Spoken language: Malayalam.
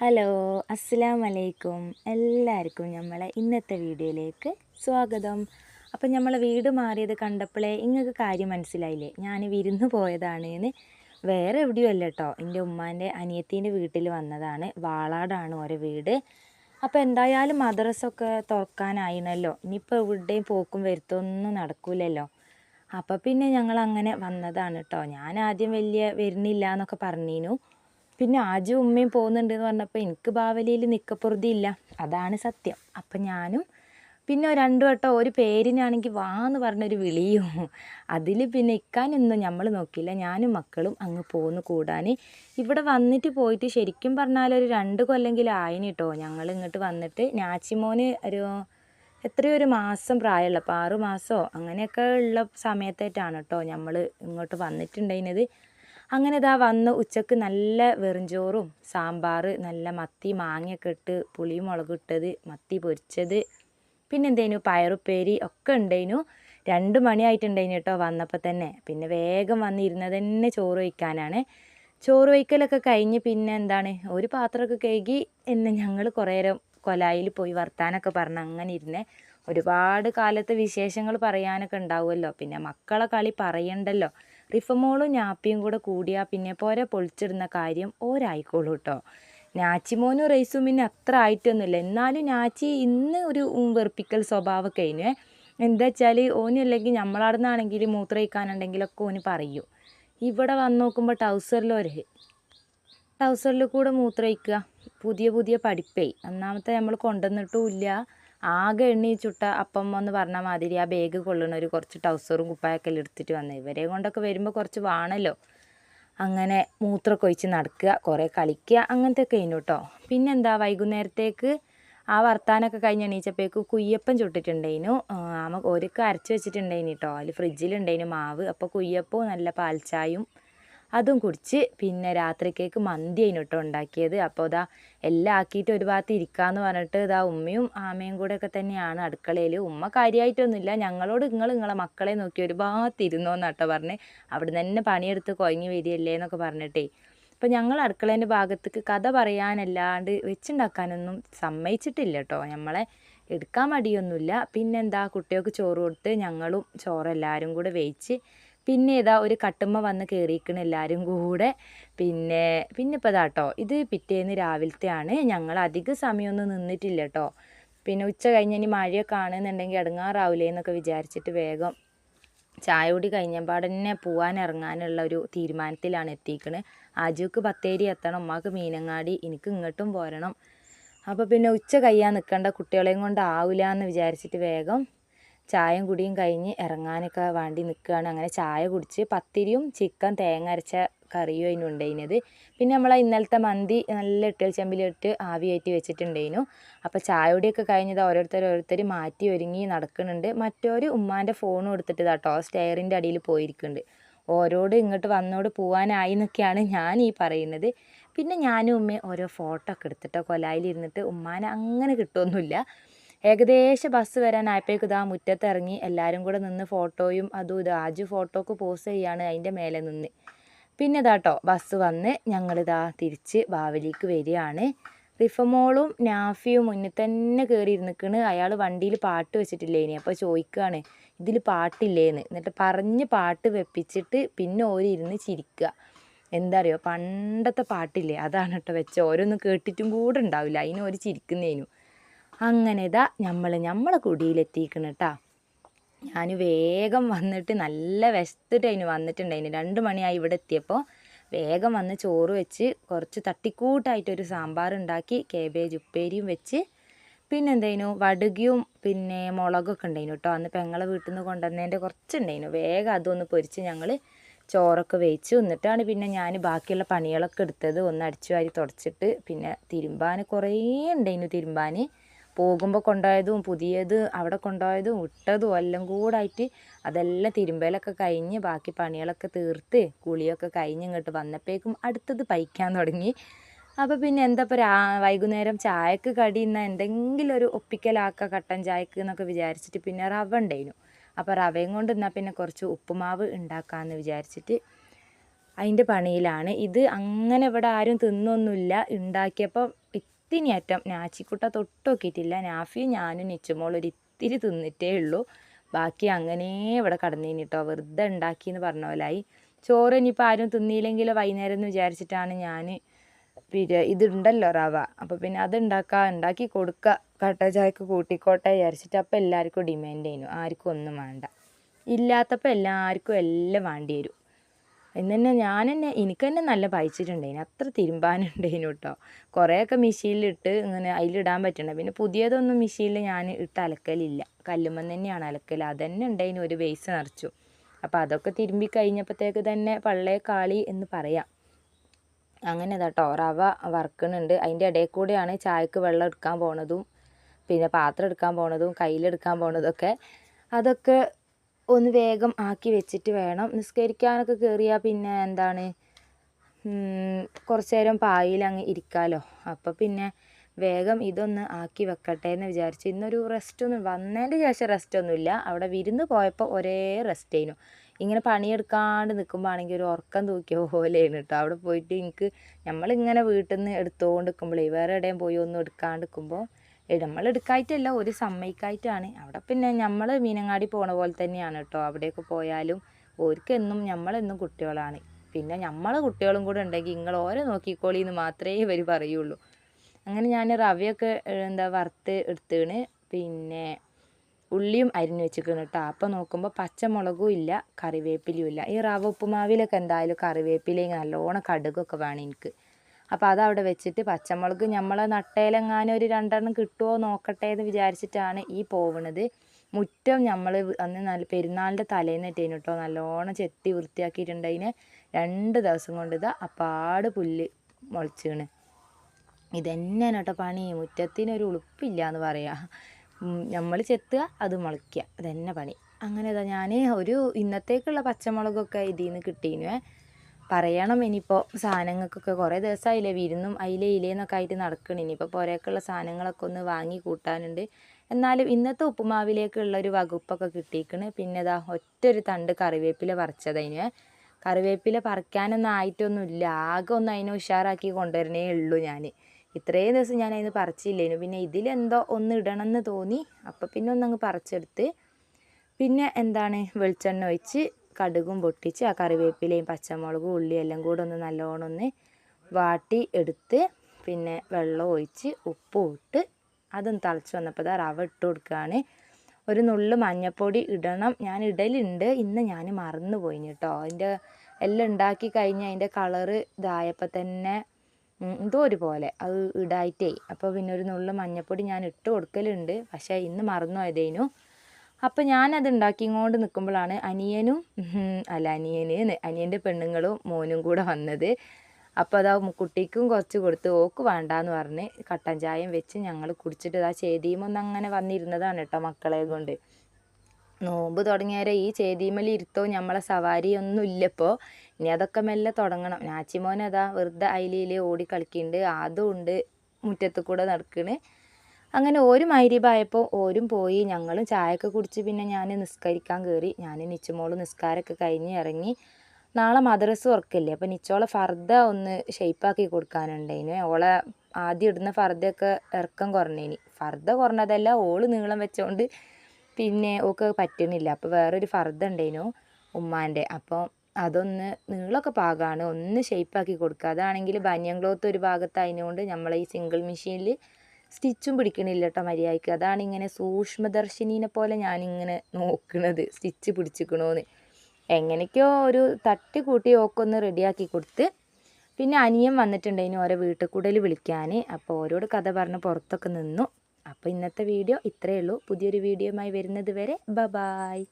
ഹലോ അസ്സലാം വലൈക്കും എല്ലാവർക്കും നമ്മളെ ഇന്നത്തെ വീഡിയോയിലേക്ക് സ്വാഗതം. അപ്പം നമ്മളെ വീട് മാറിയത് കണ്ടപ്പോഴേ നിങ്ങൾക്ക് കാര്യം മനസ്സിലായില്ലേ? ഞാൻ വിരുന്ന് പോയതാണ് എന്ന് വേറെ എവിടെയും അല്ല കേട്ടോ എന്റെ ഉമ്മാന്റെ അനിയത്തീന്റെ വീട്ടിൽ വന്നതാണ്. വാളാടാണ് ഓരോ വീട്. അപ്പോൾ എന്തായാലും മദ്രസൊക്കെ തുറക്കാനായിണല്ലോ. ഇനിയിപ്പോൾ എവിടെയും പോക്കും വരുത്തൊന്നും നടക്കൂലല്ലോ. അപ്പോൾ പിന്നെ ഞങ്ങൾ അങ്ങനെ വന്നതാണ് കേട്ടോ ഞാൻ ആദ്യം വലിയ വരുന്നില്ല എന്നൊക്കെ പറഞ്ഞിരുന്നു പിന്നെ ആജു ഉമ്മയും പോകുന്നുണ്ട് എന്ന് പറഞ്ഞപ്പോൾ എനിക്ക് ബാവലിയിൽ നിൽക്കപ്പുറതി ഇല്ല അതാണ് സത്യം. അപ്പം ഞാനും പിന്നെ രണ്ടു വട്ടം ഒരു പേരിനാണെങ്കിൽ വാ എന്ന് പറഞ്ഞൊരു വിളിയും. അതിൽ പിന്നെ ഇക്കാനൊന്നും നമ്മൾ നോക്കിയില്ല. ഞാനും മക്കളും അങ്ങ് പോന്ന് കൂടാൻ ഇവിടെ വന്നിട്ട് പോയിട്ട് ശരിക്കും പറഞ്ഞാൽ ഒരു രണ്ട് കൊല്ലെങ്കിലും ആയിന് കേട്ടോ ഞങ്ങൾ ഇങ്ങോട്ട് വന്നിട്ട് ഞാച്ചിമോന് ഒരു എത്രയോ ഒരു മാസം പ്രായമുള്ളപ്പോൾ ആറുമാസമോ അങ്ങനെയൊക്കെ ഉള്ള സമയത്തായിട്ടാണ് കേട്ടോ നമ്മൾ ഇങ്ങോട്ട് വന്നിട്ടുണ്ടായിരുന്നത് അങ്ങനെ ഇതാ വന്ന് ഉച്ചയ്ക്ക് നല്ല വെറുംചോറും സാമ്പാർ നല്ല മത്തി മാങ്ങയൊക്കെ ഇട്ട് പുളിയും മുളകിട്ടത് മത്തി പൊരിച്ചത്. പിന്നെ എന്തേനു? പയറുപ്പേരി ഒക്കെ ഉണ്ടേനു രണ്ട് മണിയായിട്ടുണ്ടേനു കേട്ടോ വന്നപ്പോൾ തന്നെ. പിന്നെ വേഗം വന്നിരുന്നത് തന്നെ ചോറ് വയ്ക്കാനാണ്. ചോറ് വയ്ക്കലൊക്കെ കഴിഞ്ഞ് പിന്നെ എന്താണ്? ഒരു പാത്രമൊക്കെ കഴുകി എന്ന് ഞങ്ങൾ കുറേ നേരം കൊലായിൽ പോയി വർത്താനൊക്കെ പറഞ്ഞ് അങ്ങനെ ഇരുന്നേ ഒരുപാട് കാലത്തെ വിശേഷങ്ങൾ പറയാനൊക്കെ ഉണ്ടാവുമല്ലോ. പിന്നെ മക്കളെ കളി പറയണ്ടല്ലോ. റിഫമോളും ഞാപ്പിയും കൂടെ കൂടിയാൽ പിന്നെ പോരെ പൊളിച്ചിടുന്ന കാര്യം ഓരായിക്കോളൂ കേട്ടോ നാച്ചിമോനും റൈസും പിന്നെ അത്ര ആയിട്ടൊന്നുമില്ല. എന്നാലും നാച്ചി ഇന്ന് ഒരു വെറുപ്പിക്കൽ സ്വഭാവം കഴിഞ്ഞേ എന്താ വെച്ചാൽ ഓനും അല്ലെങ്കിൽ നമ്മളവിടുന്നാണെങ്കിൽ മൂത്രമൊഴിക്കാനുണ്ടെങ്കിലൊക്കെ ഓന് പറയും. ഇവിടെ വന്ന് നോക്കുമ്പോൾ ടൗസറിൽ ഒരു ടൗസറിൽ കൂടെ മൂത്രമൊഴിക്കുക പുതിയ പുതിയ പഠിപ്പേ. ഒന്നാമത്തെ നമ്മൾ കൊണ്ടുവന്നിട്ടും ഇല്ല. ആകെ എണ്ണി ചുട്ട അപ്പം എന്ന് പറഞ്ഞ മാതിരി ആ ബാഗ് കൊള്ളണ ഒരു കുറച്ച് ടൗസറും കുപ്പായൊക്കെ എടുത്തിട്ട് വന്നത് ഇവരെ കൊണ്ടൊക്കെ വരുമ്പോൾ കുറച്ച് വാണല്ലോ. അങ്ങനെ മൂത്രമൊക്കെ ഒഴിച്ച് നടക്കുക കുറേ കളിക്കുക അങ്ങനത്തെ ഒക്കെ കഴിഞ്ഞു കേട്ടോ പിന്നെന്താ വൈകുന്നേരത്തേക്ക് ആ വർത്താനൊക്കെ കഴിഞ്ഞ് എണീച്ചപ്പോഴേക്ക് കുയ്യപ്പം ചുട്ടിട്ടുണ്ടായിനു. ആമ ഒരുക്ക് അരച്ച് വെച്ചിട്ടുണ്ടായിന് കേട്ടോ അതിൽ ഫ്രിഡ്ജിലുണ്ടായിന് മാവ്. അപ്പോൾ കുയ്യപ്പവും നല്ല പാൽച്ചായും അതും കുടിച്ച് പിന്നെ രാത്രിക്കേക്ക് മന്തി അതിനൊട്ടോ ഉണ്ടാക്കിയത്. അപ്പോൾ ഇതാ എല്ലാം ആക്കിയിട്ട് ഒരു ഭാഗത്ത് ഇരിക്കാന്ന് പറഞ്ഞിട്ട് ഇതാ ഉമ്മയും ആമയും കൂടെ ഒക്കെ തന്നെയാണ് അടുക്കളയിൽ ഉമ്മ കാര്യമായിട്ടൊന്നുമില്ല ഞങ്ങളോട് നിങ്ങൾ നിങ്ങളെ മക്കളെ നോക്കി ഒരു ഭാഗത്ത് ഇരുന്നോന്നാട്ടോ പറഞ്ഞ്. അവിടെ തന്നെ പണിയെടുത്ത് കുഴങ്ങി വരികയല്ലേ എന്നൊക്കെ പറഞ്ഞിട്ടേ. അപ്പോൾ ഞങ്ങൾ അടുക്കളേന്റെ ഭാഗത്തേക്ക് കഥ പറയാനല്ലാണ്ട് വെച്ചുണ്ടാക്കാനൊന്നും സമ്മതിച്ചിട്ടില്ല കേട്ടോ. നമ്മളെ എടുക്കാൻ മടിയൊന്നുമില്ല. പിന്നെന്താ കുട്ടികൾക്ക് ചോറ് കൊടുത്ത് ഞങ്ങളും ചോറ് ചോറെല്ലാവരും കൂടെ വേവിച്ച് പിന്നെ ഇതാ ഒരു കട്ടുമ്മ വന്ന് കയറിയിരിക്കണ എല്ലാവരും കൂടെ. പിന്നെ പിന്നെ ഇപ്പോൾ ഇതാട്ടോ ഇത് പിറ്റേന്ന് രാവിലത്തെയാണ്. ഞങ്ങൾ അധിക സമയമൊന്നും നിന്നിട്ടില്ല കേട്ടോ പിന്നെ ഉച്ച കഴിഞ്ഞ് ഇനി മഴയൊക്കെ ആണെന്നുണ്ടെങ്കിൽ ഇടങ്ങാറാവില്ലേ എന്നൊക്കെ വിചാരിച്ചിട്ട് വേഗം ചായ കൂടി കഴിഞ്ഞപാട് തന്നെ പോകാൻ ഇറങ്ങാനുള്ള ഒരു തീരുമാനത്തിലാണ് എത്തിക്കണത് ആജുക്ക് ബത്തേരി എത്തണം ഉമ്മാക്ക് മീനങ്ങാടി എനിക്ക് ഇങ്ങോട്ടും പോരണം. അപ്പോൾ പിന്നെ ഉച്ച കഴിയാൻ നിൽക്കേണ്ട കുട്ടികളെയും കൊണ്ട് ആവില്ല എന്ന് വിചാരിച്ചിട്ട് വേഗം ചായയും കുടിയും കഴിഞ്ഞ് ഇറങ്ങാനൊക്കെ വേണ്ടി നിൽക്കുകയാണ്. അങ്ങനെ ചായ കുടിച്ച് പത്തിരിയും ചിക്കൻ തേങ്ങ അരച്ച കറിയും അതിന് ഉണ്ടായിരുന്നത്. പിന്നെ നമ്മൾ ഇന്നലത്തെ മന്തി നല്ല ഇട്ടൽ ചെമ്പിലിട്ട് ആവി കയറ്റി വെച്ചിട്ടുണ്ടായിരുന്നു. അപ്പോൾ ചായ കുടിയൊക്കെ കഴിഞ്ഞത് ഓരോരുത്തർ ഓരോരുത്തർ മാറ്റി ഒരുങ്ങി നടക്കുന്നുണ്ട്. മറ്റൊരു ഉമ്മാന്റെ ഫോണും എടുത്തിട്ട് കേട്ടോ സ്റ്റെയറിന്റെ അടിയിൽ പോയിരിക്കുന്നുണ്ട്. ഓരോട് ഇങ്ങോട്ട് വന്നോട് പോകാനായി എന്നൊക്കെയാണ് ഞാൻ ഈ പറയുന്നത്. പിന്നെ ഞാനും ഉമ്മയും ഓരോ ഫോട്ടോ ഒക്കെ എടുത്തിട്ടോ കൊലായിലിരുന്നിട്ട് ഉമ്മാനെ അങ്ങനെ കിട്ടുമൊന്നുമില്ല ഏകദേശം ബസ് വരാനായപ്പോഴേക്കും ഇതാ മുറ്റത്ത് ഇറങ്ങി എല്ലാവരും കൂടെ നിന്ന് ഫോട്ടോയും അതും ഇത് ആജു ഫോട്ടോക്ക് പോസ് ചെയ്യാണ് അതിന്റെ മേലെ നിന്ന്. പിന്നെ ഇതാട്ടോ ബസ് വന്ന് ഞങ്ങളിതാ തിരിച്ച് ബാവലിക്ക് വരികയാണ്. റിഫമോളും നാഫിയും മുന്നിൽ തന്നെ കയറി ഇരുന്നിക്കണ്. അയാൾ വണ്ടിയിൽ പാട്ട് വെച്ചിട്ടില്ലേ ഇനി അപ്പോൾ ചോദിക്കുകയാണ് ഇതിൽ പാട്ടില്ലേന്ന്. എന്നിട്ട് പറഞ്ഞ് പാട്ട് വെപ്പിച്ചിട്ട് പിന്നെ ഓരിരുന്ന് ചിരിക്കുക. എന്താ അറിയോ പണ്ടത്തെ പാട്ടില്ലേ? അതാണ് കേട്ടോ വെച്ച ഓരോന്നും കേട്ടിട്ടും കൂടെ ഉണ്ടാവില്ല. അതിന് ഒരു ചിരിക്കുന്നതിനും അങ്ങനെ ഇതാ നമ്മൾ നമ്മളെ കുടിയിലെത്തിക്കണം കേട്ടാ ഞാൻ വേഗം വന്നിട്ട് നല്ല വിശത്തിട്ട് അതിന് വന്നിട്ടുണ്ടായിന്. രണ്ട് മണിയായി ഇവിടെ എത്തിയപ്പോൾ വേഗം വന്ന് ചോറ് വെച്ച് കുറച്ച് തട്ടിക്കൂട്ടായിട്ടൊരു സാമ്പാർ ഉണ്ടാക്കി കേബേജ് ഉപ്പേരിയും വെച്ച്. പിന്നെ എന്തായിരുന്നു വടുകിയും പിന്നെ മുളകൊക്കെ ഉണ്ടായിരുന്നു കേട്ടോ അന്ന് പെങ്ങളെ വീട്ടിൽ നിന്ന് കൊണ്ടുവന്നതിന്റെ കുറച്ചുണ്ടായിരുന്നു വേഗം അതൊന്ന് പൊരിച്ച് ഞങ്ങൾ ചോറൊക്കെ വേവിച്ചു എന്നിട്ടാണ് പിന്നെ ഞാൻ ബാക്കിയുള്ള പണികളൊക്കെ എടുത്തത്. ഒന്ന് അടിച്ചു വാരി തുടച്ചിട്ട് പിന്നെ തിരുമ്പാൻ കുറേ ഉണ്ടായിരുന്നു തിരുമ്പാൻ പോകുമ്പോൾ കൊണ്ടുപോയതും പുതിയത് അവിടെ കൊണ്ടുപോയതും ഇട്ടതും എല്ലാം കൂടായിട്ട് അതെല്ലാം തിരുമ്പലൊക്കെ കഴിഞ്ഞ് ബാക്കി പണികളൊക്കെ തീർത്ത് കുളിയൊക്കെ കഴിഞ്ഞ് ഇങ്ങോട്ട് വന്നപ്പോഴേക്കും അടുത്തത് പൈക്കാൻ തുടങ്ങി. അപ്പോൾ പിന്നെ എന്താ ഇപ്പോൾ രാ വൈകുന്നേരം ചായക്ക് കടി എന്നാൽ എന്തെങ്കിലും ഒരു ഒപ്പിക്കലാക്ക കട്ടൻ ചായക്ക് എന്നൊക്കെ വിചാരിച്ചിട്ട് പിന്നെ റവ ഉണ്ടായിരുന്നു അപ്പോൾ റവയും കൊണ്ട് എന്നാൽ പിന്നെ കുറച്ച് ഉപ്പുമാവ് ഉണ്ടാക്കാമെന്ന് വിചാരിച്ചിട്ട് അതിന്റെ പണിയിലാണ്. ഇത് അങ്ങനെ ഇവിടെ ആരും തിന്നൊന്നുമില്ല. ഉണ്ടാക്കിയപ്പോൾ ഇത്തിനിയറ്റം നാച്ചിക്കുട്ട തൊട്ടൊക്കിയിട്ടില്ല. നാഫിയും ഞാനും നിച്ചുമോൾ ഒരു ഇത്തിരി തിന്നിട്ടേ ഉള്ളൂ. ബാക്കി അങ്ങനെ ഇവിടെ കടന്നേനി കേട്ടോ വെറുതെ ഉണ്ടാക്കി എന്ന് പറഞ്ഞ പോലായി ചോറ് ഇനിയിപ്പോൾ ആരും തിന്നിയില്ലെങ്കിലോ വൈകുന്നേരം എന്ന് വിചാരിച്ചിട്ടാണ് ഞാൻ പിന്നെ ഇതുണ്ടല്ലോ റവ. അപ്പോൾ പിന്നെ അത് ഉണ്ടാക്കുക ഉണ്ടാക്കി കൊടുക്കുക കട്ട ചായക്ക് കൂട്ടിക്കോട്ടെ വിചാരിച്ചിട്ട് അപ്പോൾ എല്ലാവർക്കും ഡിമാൻഡ് ചെയ്യുന്നു ആർക്കും ഒന്നും വേണ്ട. ഇല്ലാത്തപ്പോൾ എല്ലാവർക്കും എല്ലാം വേണ്ടി വരും. എന്ന് തന്നെ ഞാൻ തന്നെ എനിക്ക് തന്നെ നല്ല പയച്ചിട്ടുണ്ടായിന് അത്ര തിരുമ്പാനുണ്ടായിന് കേട്ടോ. കുറേയൊക്കെ മെഷീനിലിട്ട് ഇങ്ങനെ അതിലിടാൻ പറ്റണ്ട. പിന്നെ പുതിയതൊന്നും മെഷീനിൽ ഞാൻ ഇട്ട് അലക്കലില്ല. കല്ലുമ്മന്ന് തന്നെയാണ് അലക്കൽ അതന്നെ ഉണ്ടായിന് ഒരു വേസ് നിറച്ചു. അപ്പോൾ അതൊക്കെ തിരുമ്പി കഴിഞ്ഞപ്പോഴത്തേക്ക് തന്നെ പള്ളേ കാളി എന്ന് പറയാം. അങ്ങനെ കേട്ടോ റവ വറുക്കുന്നുണ്ട് അതിന്റെ ഇടയിൽ കൂടെയാണ് ചായക്ക് വെള്ളം എടുക്കാൻ പോണതും പിന്നെ പാത്രം എടുക്കാൻ പോണതും കയ്യിലെടുക്കാൻ പോണതൊക്കെ അതൊക്കെ ഒന്ന് വേഗം ആക്കി വെച്ചിട്ട് വേണം. നിസ്കരിക്കാനൊക്കെ കയറിയാൽ പിന്നെ എന്താണ്? കുറച്ച് നേരം പായിൽ അങ്ങ് ഇരിക്കാമല്ലോ അപ്പോൾ പിന്നെ വേഗം ഇതൊന്ന് ആക്കി വെക്കട്ടെ എന്ന് വിചാരിച്ചു. ഇന്നൊരു റെസ്റ്റ് ഒന്നും വന്നതിന്റെ ശേഷം റെസ്റ്റ് ഒന്നുമില്ല അവിടെ വിരുന്ന് പോയപ്പോൾ ഒരേ റെസ്റ്റ് ആയിരുന്നു ഇങ്ങനെ പണിയെടുക്കാണ്ട് നിൽക്കുമ്പോൾ ആണെങ്കിൽ ഒരു ഉറക്കം തൂക്കിയ പോലെയാണ് കേട്ടോ അവിടെ പോയിട്ട് എനിക്ക് നമ്മളിങ്ങനെ വീട്ടിൽ നിന്ന് എടുത്തുകൊണ്ട് നിൽക്കുമ്പോഴേ വേറെ എവിടെയും പോയി ഒന്നും എടുക്കാണ്ട് നിൽക്കുമ്പോൾ നമ്മൾ എടുക്കായിട്ടല്ല ഒരു സമ്മതിക്കായിട്ടാണ്. അവിടെ പിന്നെ നമ്മൾ മീനങ്ങാടി പോണ പോലെ തന്നെയാണ് കേട്ടോ അവിടെയൊക്കെ പോയാലും ഓർക്കെന്നും നമ്മളെന്നും കുട്ടികളാണ്. പിന്നെ നമ്മളെ കുട്ടികളും കൂടെ ഉണ്ടെങ്കിൽ നിങ്ങൾ ഓരോ നോക്കിക്കോളി എന്ന് മാത്രമേ ഇവർ പറയുള്ളൂ. അങ്ങനെ ഞാൻ റവയൊക്കെ എന്താ വറുത്ത് എടുത്തേണ്. പിന്നെ ഉള്ളിയും അരിഞ്ഞ് വെച്ചിരിക്കണം കേട്ടോ അപ്പോൾ നോക്കുമ്പോൾ പച്ചമുളകും ഇല്ല കറിവേപ്പിലയും ഇല്ല. ഈ റവ ഉപ്പുമാവിലൊക്കെ എന്തായാലും കറിവേപ്പിലയും നല്ലോണം കടുകൊക്കെ വേണം എനിക്ക്. അപ്പോൾ അതവിടെ വെച്ചിട്ട് പച്ചമുളക് നമ്മളെ നട്ടയിലെങ്ങാനും ഒരു രണ്ടെണ്ണം കിട്ടുമോ നോക്കട്ടെ എന്ന് വിചാരിച്ചിട്ടാണ് ഈ പോവണത്. മുറ്റം നമ്മൾ അന്ന് നല്ല പെരുന്നാളിന്റെ തലേന്ന് തലേന്നിട്ടേനു കേട്ടോ നല്ലോണം ചെത്തി വൃത്തിയാക്കിയിട്ടുണ്ടതിന് രണ്ട് ദിവസം കൊണ്ട് ഇതാ അപ്പാട് പുല്ല് മുളച്ചിണ് ഇതന്നെയാണ് കേട്ടോ പണി. മുറ്റത്തിനൊരു ഉളുപ്പില്ല എന്ന് പറയാം നമ്മൾ ചെത്തുക അത് മുളയ്ക്കുക അതന്നെ പണി. അങ്ങനെ ഇതാ ഞാൻ ഒരു ഇന്നത്തേക്കുള്ള പച്ചമുളകൊക്കെ ഇതിൽ നിന്ന് കിട്ടീനുവേ പറയണം. ഇനിയിപ്പോൾ സാധനങ്ങൾക്കൊക്കെ കുറേ ദിവസമായില്ലേ വിരുന്നും അയില ഇലേന്നൊക്കെ ആയിട്ട് നടക്കണം. ഇനിയിപ്പോൾ പുരക്കുള്ള സാധനങ്ങളൊക്കെ ഒന്ന് വാങ്ങി കൂട്ടാനുണ്ട്. എന്നാലും ഇന്നത്തെ ഉപ്പുമാവിലേക്കുള്ള ഒരു വകുപ്പൊക്കെ കിട്ടിയിക്കണ്. പിന്നെ ഇതാ ഒറ്റൊരു തണ്ട് കറിവേപ്പില പറിച്ചതതിന് കറിവേപ്പില പറിക്കാനൊന്നും ആയിട്ടൊന്നുമില്ല. ആകെ ഒന്ന് അതിനെ ഉഷാറാക്കി കൊണ്ടുവരണേ ഉള്ളൂ ഞാൻ ഇത്രയും ദിവസം ഞാൻ അതിന് പറിച്ചില്ലേനു. പിന്നെ ഇതിലെന്തോ ഒന്ന് ഇടണമെന്ന് തോന്നി. അപ്പോൾ പിന്നെ ഒന്നങ്ങ് പറിച്ചെടുത്ത്. പിന്നെ എന്താണ് വെളിച്ചെണ്ണ ഒഴിച്ച് കടുകും പൊട്ടിച്ച് ആ കറിവേപ്പിലയും പച്ചമുളകും ഉള്ളിയും എല്ലാം കൂടെ ഒന്ന് നല്ലോണം ഒന്ന് വാട്ടി എടുത്ത് പിന്നെ വെള്ളം ഒഴിച്ച് ഉപ്പും ഇട്ട് അതും തിളച്ച് വന്നപ്പോൾ ഇതാ റവ ഇട്ട് കൊടുക്കുകയാണ്. ഒരു നുള്ളു മഞ്ഞൾപ്പൊടി ഇടണം. ഞാൻ ഇടലുണ്ട്. ഇന്ന് ഞാൻ മറന്നു പോയിന് കേട്ടോ. അതിന്റെ എല്ലാം ഉണ്ടാക്കി കഴിഞ്ഞ് അതിന്റെ കളറ് ഇതായപ്പോൾ തന്നെ എന്തോ ഒരു പോലെ അത് ഇടായിട്ടേ. അപ്പോൾ പിന്നെ ഒരു നുള്ളു മഞ്ഞൾപ്പൊടി ഞാൻ ഇട്ട് കൊടുക്കലുണ്ട്. പക്ഷേ ഇന്ന് മറന്നു പോയതേനു അപ്പോൾ ഞാനത് ഉണ്ടാക്കിക്കൊണ്ട് നിൽക്കുമ്പോഴാണ് അനിയനും അല്ല അനിയന് അനിയന്റെ പെണ്ണുങ്ങളും മോനും കൂടെ വന്നത്. അപ്പോൾ അതാ കുട്ടിക്കും കുറച്ച് കൊടുത്ത് ഓക്ക് വേണ്ടാന്ന് പറഞ്ഞ് കട്ടൻ ചായയും വെച്ച് ഞങ്ങൾ കുടിച്ചിട്ട് ആ ചേതിയുമൊന്ന് അങ്ങനെ വന്നിരുന്നതാണ് കേട്ടോ മക്കളെ കൊണ്ട്. നോമ്പ് തുടങ്ങിയവരെ ഈ ചേതിമേൽ ഇരുത്തോ നമ്മളെ സവാരി ഒന്നും ഇല്ലപ്പോൾ ഇനി അതൊക്കെ മെല്ലെ തുടങ്ങണം. ഞാച്ചിമോനതാ വെറുതെ അയിലയിൽ ഓടി കളിക്കുന്നുണ്ട് അതും ഉണ്ട് മുറ്റത്ത് കൂടെ നടക്കണ്. അങ്ങനെ ഒരു മൈരീബായപ്പോൾ ഓരും പോയി ഞങ്ങളും ചായയൊക്കെ കുടിച്ച് പിന്നെ ഞാൻ നിസ്കരിക്കാൻ കയറി ഞാൻ നിച്ചുമോൾ നിസ്കാരമൊക്കെ കഴിഞ്ഞ് ഇറങ്ങി. നാളെ മദ്രസ് ഉറക്കില്ലേ അപ്പം നിച്ചോളെ ഫർദ ഒന്ന് ഷെയ്പ്പാക്കി കൊടുക്കാനുണ്ടേനു. ഓളെ ആദ്യം ഇടുന്ന ഫർദയൊക്കെ ഇറക്കം കുറഞ്ഞേനി. ഫർദ കുറഞ്ഞതല്ല ഓൾ നീളം വെച്ചോണ്ട് പിന്നെ ഓക്ക് പറ്റണില്ല. അപ്പോൾ വേറൊരു ഫർദ ഉണ്ടേനു ഉമ്മാന്റെ അപ്പോൾ അതൊന്ന് നീളമൊക്കെ പാകമാണ് ഒന്ന് ഷെയ്പ്പാക്കി കൊടുക്കുക അതാണെങ്കിൽ ബനിയൻ ക്ലോത്ത് ഒരു ഭാഗത്ത് അതിനുകൊണ്ട് നമ്മളെ ഈ സിംഗിൾ മെഷീനിൽ സ്റ്റിച്ചും പിടിക്കണില്ല കേട്ടോ മര്യാദയ്ക്ക്. അതാണ് ഇങ്ങനെ സൂക്ഷ്മദർശിനീനെ പോലെ ഞാനിങ്ങനെ നോക്കുന്നത് സ്റ്റിച്ച് പിടിച്ചിക്കണോന്ന്. എങ്ങനെയൊക്കെയോ ഒരു തട്ടി കൂട്ടി ഓക്കൊന്ന് റെഡിയാക്കി കൊടുത്ത് പിന്നെ അനിയൻ വന്നിട്ടുണ്ടായിന് ഓരോ വീട്ടിൽ കൂടൽ വിളിക്കാൻ അപ്പോൾ ഓരോട് കഥ പറഞ്ഞ് പുറത്തൊക്കെ നിന്നു. അപ്പോൾ ഇന്നത്തെ വീഡിയോ ഇത്രയേ ഉള്ളൂ. പുതിയൊരു വീഡിയോയുമായി വരുന്നത് വരെ. ബ ബായ്